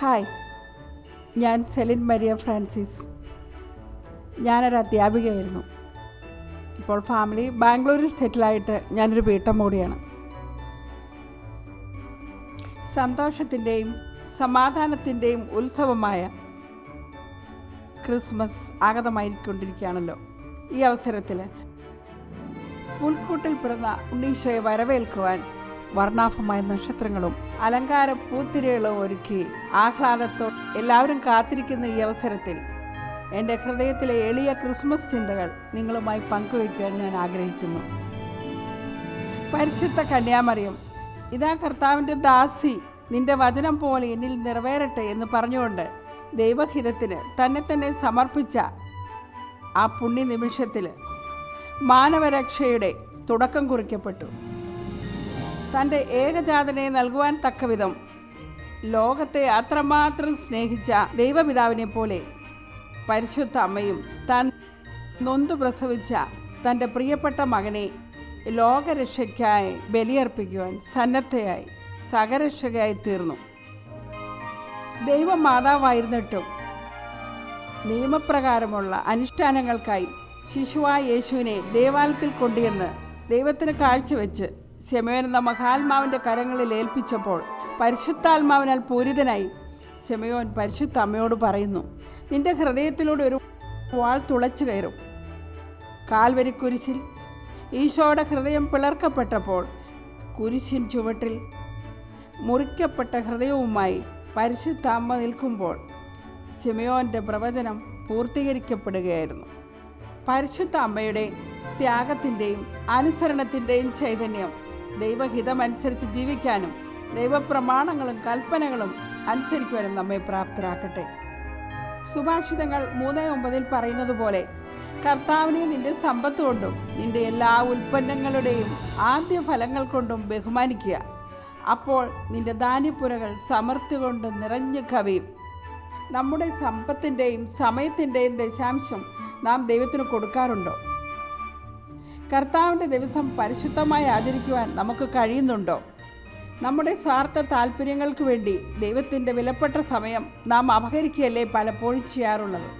Hi. ഞാൻ Celine Maria Francis. ഞാനൊരു അധ്യാപികയായിരുന്നു. ഇപ്പോൾ ഫാമിലി ബാംഗ്ലൂരിൽ സെറ്റിലായിട്ട് ഞാനൊരു വീട്ടം മൂടിയാണ് സന്തോഷത്തിന്റെയും സമാധാനത്തിന്റെയും ഉത്സവമായ ക്രിസ്മസ് ആഗതമായിക്കൊണ്ടിരിക്കുകയാണല്ലോ ഈ അവസരത്തിൽ പുൽക്കൂട്ടിൽ പിറന്ന ഉണ്ണീശോയെ വരവേൽക്കുവാൻ വർണാഭമായ നക്ഷത്രങ്ങളും അലങ്കാര പൂത്തിരകളും ഒരുക്കി ആഹ്ലാദത്തോ എല്ലാവരും കാത്തിരിക്കുന്ന ഈ അവസരത്തിൽ എന്റെ ഹൃദയത്തിലെ എളിയ ക്രിസ്മസ് ചിന്തകൾ നിങ്ങളുമായി പങ്കുവയ്ക്കാൻ ഞാൻ ആഗ്രഹിക്കുന്നു. പരിശുദ്ധ കന്യാമറിയം ഇതാ കർത്താവിന്റെ ദാസി നിന്റെ വചനം പോലെ എന്നിൽ നിറവേറട്ടെ എന്ന് പറഞ്ഞുകൊണ്ട് ദൈവഹിതത്തിന് തന്നെ തന്നെ സമർപ്പിച്ച ആ പുണ്യ നിമിഷത്തിൽ മാനവരക്ഷയുടെ തുടക്കം കുറിക്കപ്പെട്ടു. തന്റെ ഏകജാതനെ നൽകുവാൻ തക്കവിധം. ലോകത്തെ അത്രമാത്രം സ്നേഹിച്ച ദൈവപിതാവിനെ പോലെ പരിശുദ്ധ അമ്മയും താൻ നൊന്തു പ്രസവിച്ച തന്റെ പ്രിയപ്പെട്ട മകനെ ലോകരക്ഷയ്ക്കായി ബലിയർപ്പിക്കുവാൻ സന്നദ്ധയായി സഹരക്ഷകയായി തീർന്നു. ദൈവമാതാവായിരുന്നിട്ടും നിയമപ്രകാരമുള്ള അനുഷ്ഠാനങ്ങൾക്കായി ശിശുവായ യേശുവിനെ ദേവാലയത്തിൽ കൊണ്ടുവന്ന് ദൈവത്തിന് കാഴ്ചവെച്ച് നമ്മ മഹാത്മാവിന്റെ കരങ്ങളിൽ ഏൽപ്പിച്ചപ്പോൾ പരിശുദ്ധാത്മാവിനാൽ പൂരിതനായി. ശമയോൻ പരിശുദ്ധ അമ്മയോട് പറയുന്നു നിന്റെ ഹൃദയത്തിലൂടെ ഒരു വാൾ തുളച്ചു കയറും. കാൽവരി കുരിശിൽ ഈശോയുടെ ഹൃദയം പിളർക്കപ്പെട്ടപ്പോൾ കുരിശിൻ ചുവട്ടിൽ മുറിക്കപ്പെട്ട ഹൃദയവുമായി പരിശുദ്ധ അമ്മ നിൽക്കുമ്പോൾ സിമയോന്റെ പ്രവചനം പൂർത്തീകരിക്കപ്പെടുകയായിരുന്നു. പരിശുദ്ധ അമ്മയുടെ ത്യാഗത്തിന്റെയും അനുസരണത്തിന്റെയും ചൈതന്യം ദൈവഹിതമനുസരിച്ച് ജീവിക്കാനും ദൈവപ്രമാണങ്ങളും കൽപ്പനകളും അനുസരിക്കുവാനും നമ്മെ പ്രാപ്തരാക്കട്ടെ. സുഭാഷിതങ്ങൾ മൂന്ന് ഒമ്പതിൽ പറയുന്നത് പോലെ കർത്താവിനെ നിന്റെ സമ്പത്ത് കൊണ്ടും നിന്റെ എല്ലാ ഉൽപ്പന്നങ്ങളുടെയും ആദ്യ ഫലങ്ങൾ കൊണ്ടും ബഹുമാനിക്കുക. അപ്പോൾ നിന്റെ ധാന്യപ്പുരകൾ സമൃദ്ധി കൊണ്ട് നിറഞ്ഞു കവിയും. നമ്മുടെ സമ്പത്തിന്റെയും സമയത്തിന്റെയും ദശാംശം നാം ദൈവത്തിന് കൊടുക്കാറുണ്ടോ? കർത്താവിന്റെ ദിവസം പരിശുദ്ധമായി ആചരിക്കുവാൻ നമുക്ക് കഴിയുന്നുണ്ടോ? നമ്മുടെ സ്വാർത്ഥ താല്പര്യങ്ങൾക്ക് വേണ്ടി ദൈവത്തിന്റെ വിലപ്പെട്ട സമയം നാം അപഹരിക്കുകയല്ലേ പലപ്പോഴും ചെയ്യാറുള്ളത്?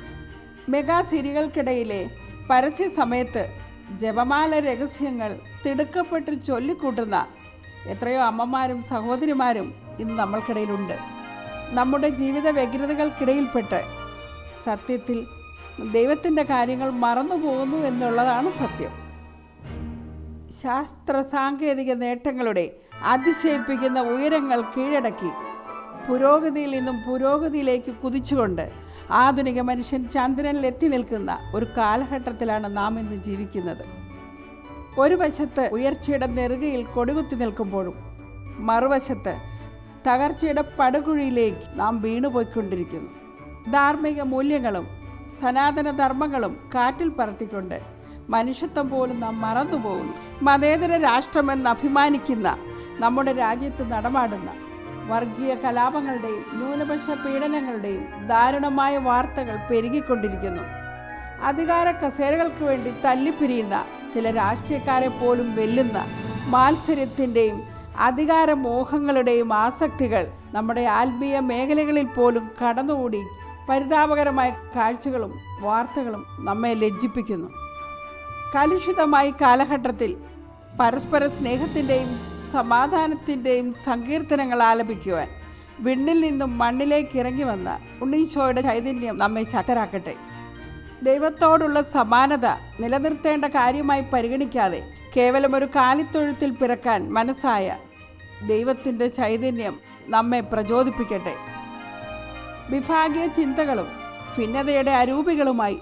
മെഗാ സീരികൾക്കിടയിലെ പരസ്യ സമയത്ത് ജപമാല രഹസ്യങ്ങൾ തിടുക്കപ്പെട്ട് ചൊല്ലിക്കൂട്ടുന്ന എത്രയോ അമ്മമാരും സഹോദരിമാരും ഇന്ന് നമ്മൾക്കിടയിലുണ്ട്. നമ്മുടെ ജീവിത വ്യഗ്രതകൾക്കിടയിൽപ്പെട്ട് സത്യത്തിൽ ദൈവത്തിന്റെ കാര്യങ്ങൾ മറന്നു പോകുന്നു എന്നുള്ളതാണ് സത്യം. ശാസ്ത്ര സാങ്കേതിക നേട്ടങ്ങളുടെ അതിശയിപ്പിക്കുന്ന ഉയരങ്ങൾ കീഴടക്കി. പുരോഗതിയിൽ നിന്നും പുരോഗതിയിലേക്ക് കുതിച്ചുകൊണ്ട് ആധുനിക മനുഷ്യൻ ചന്ദ്രനിൽ എത്തി നിൽക്കുന്ന ഒരു കാലഘട്ടത്തിലാണ് നാം ഇന്ന് ജീവിക്കുന്നത്. ഒരു വശത്ത് ഉയർച്ചയുടെ നെറുകയിൽ കൊടുകുത്തി നിൽക്കുമ്പോഴും മറുവശത്ത് തകർച്ചയുടെ പടുകുഴിയിലേക്ക് നാം വീണുപോയിക്കൊണ്ടിരിക്കുന്നു. ധാർമ്മിക മൂല്യങ്ങളും സനാതന ധർമ്മങ്ങളും കാറ്റിൽ പറത്തിക്കൊണ്ട് മനുഷ്യത്വം പോലും നാം മറന്നുപോകുന്നു. മതേതര രാഷ്ട്രമെന്ന് അഭിമാനിക്കുന്ന നമ്മുടെ രാജ്യത്ത് നടമാടുന്ന വർഗീയ കലാപങ്ങളുടെയും ന്യൂനപക്ഷ പീഡനങ്ങളുടെയും ദാരുണമായ വാർത്തകൾ പെരുകിക്കൊണ്ടിരിക്കുന്നു. അധികാര കസേരകൾക്ക് വേണ്ടി തല്ലിപ്പിരിയുന്ന ചില രാഷ്ട്രീയക്കാരെ പോലും വെല്ലുന്ന മാത്സര്യത്തിന്റെയും അധികാരമോഹങ്ങളുടെയും ആസക്തികൾ നമ്മുടെ ആത്മീയ മേഖലകളിൽ പോലും കടന്നുകൂടി പരിതാപകരമായ കാഴ്ചകളും വാർത്തകളും നമ്മെ ലജ്ജിപ്പിക്കുന്നു. കലുഷിതമായ കാലഘട്ടത്തിൽ പരസ്പര സ്നേഹത്തിന്റെയും സമാധാനത്തിന്റെയും സങ്കീർത്തനങ്ങൾ ആലപിക്കുവാൻ വിണ്ണിൽ നിന്നും മണ്ണിലേക്ക് ഇറങ്ങി വന്ന ഉണ്ണീശോയുടെ ചൈതന്യം നമ്മെ ശക്തരാക്കട്ടെ. ദൈവത്തോടുള്ള സമാനത നിലനിർത്തേണ്ട കാര്യമായി പരിഗണിക്കാതെ കേവലം ഒരു കാലിത്തൊഴുത്തിൽ പിറക്കാൻ മനസ്സായ ദൈവത്തിന്റെ ചൈതന്യം നമ്മെ പ്രചോദിപ്പിക്കട്ടെ. വിഭാഗീയ ചിന്തകളും ഭിന്നതയുടെ അരൂപികളുമായി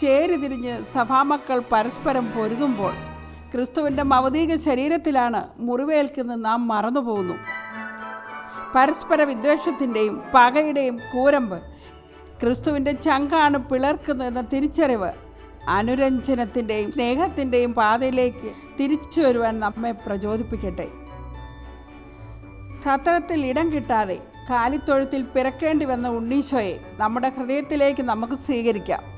ചേരിതിരിഞ്ഞ് സഭാമക്കൾ പരസ്പരം പൊരുതുമ്പോൾ ക്രിസ്തുവിന്റെ മൗതിക ശരീരത്തിലാണ് മുറിവേൽക്കുന്ന നാം മറന്നുപോകുന്നു. പരസ്പര വിദ്വേഷത്തിന്റെയും പകയുടെയും കൂരമ്പ് ക്രിസ്തുവിന്റെ ചങ്കാണ് പിളർക്കുന്നതെന്ന തിരിച്ചറിവ് അനുരഞ്ജനത്തിന്റെയും സ്നേഹത്തിന്റെയും പാതയിലേക്ക് തിരിച്ചു വരുവാൻ നമ്മെ പ്രചോദിപ്പിക്കട്ടെ. സത്രത്തിൽ ഇടം കിട്ടാതെ കാലിത്തൊഴുത്തിൽ പിറക്കേണ്ടി വന്ന ഉണ്ണീശോയെ നമ്മുടെ ഹൃദയത്തിലേക്ക് നമുക്ക് സ്വീകരിക്കാം.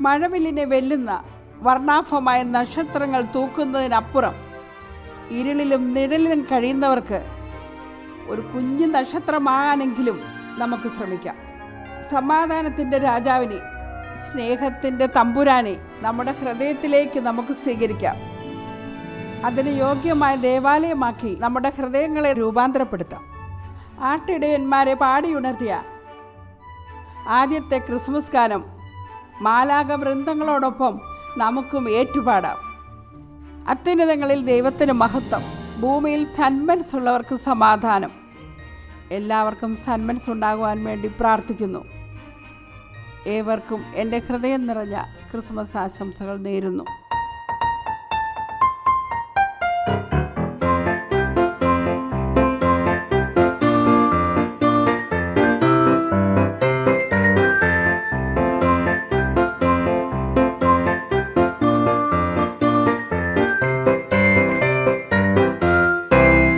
മഴവില്ലിനെ വെല്ലുന്ന വർണാഭമായ നക്ഷത്രങ്ങൾ തൂക്കുന്നതിനപ്പുറം ഇരുളിലും നിഴലിലും കഴിയുന്നവർക്ക് ഒരു കുഞ്ഞു നക്ഷത്രമാകാനെങ്കിലും നമുക്ക് ശ്രമിക്കാം. സമാധാനത്തിന്റെ രാജാവിനെ സ്നേഹത്തിന്റെ തമ്പുരാനെ നമ്മുടെ ഹൃദയത്തിലേക്ക് നമുക്ക് സ്വീകരിക്കാം. അതിന് യോഗ്യമായ ദേവാലയമാക്കി നമ്മുടെ ഹൃദയങ്ങളെ രൂപാന്തരപ്പെടുത്താം. ആട്ടിടയന്മാരെ പാടിയുണർത്തിയ ആദ്യത്തെ ക്രിസ്മസ് ഗാനം മാലാക വൃന്ദങ്ങളോടൊപ്പം നമുക്കും ഏറ്റുപാടാം. അത്യുന്നതങ്ങളിൽ ദൈവത്തിന് മഹത്വം ഭൂമിയിൽ സന്മൻസ് ഉള്ളവർക്ക് സമാധാനം. എല്ലാവർക്കും സന്മൻസ് ഉണ്ടാകുവാൻ വേണ്ടി പ്രാർത്ഥിക്കുന്നു. ഏവർക്കും എന്റെ ഹൃദയം നിറഞ്ഞ ക്രിസ്മസ് ആശംസകൾ നേരുന്നു.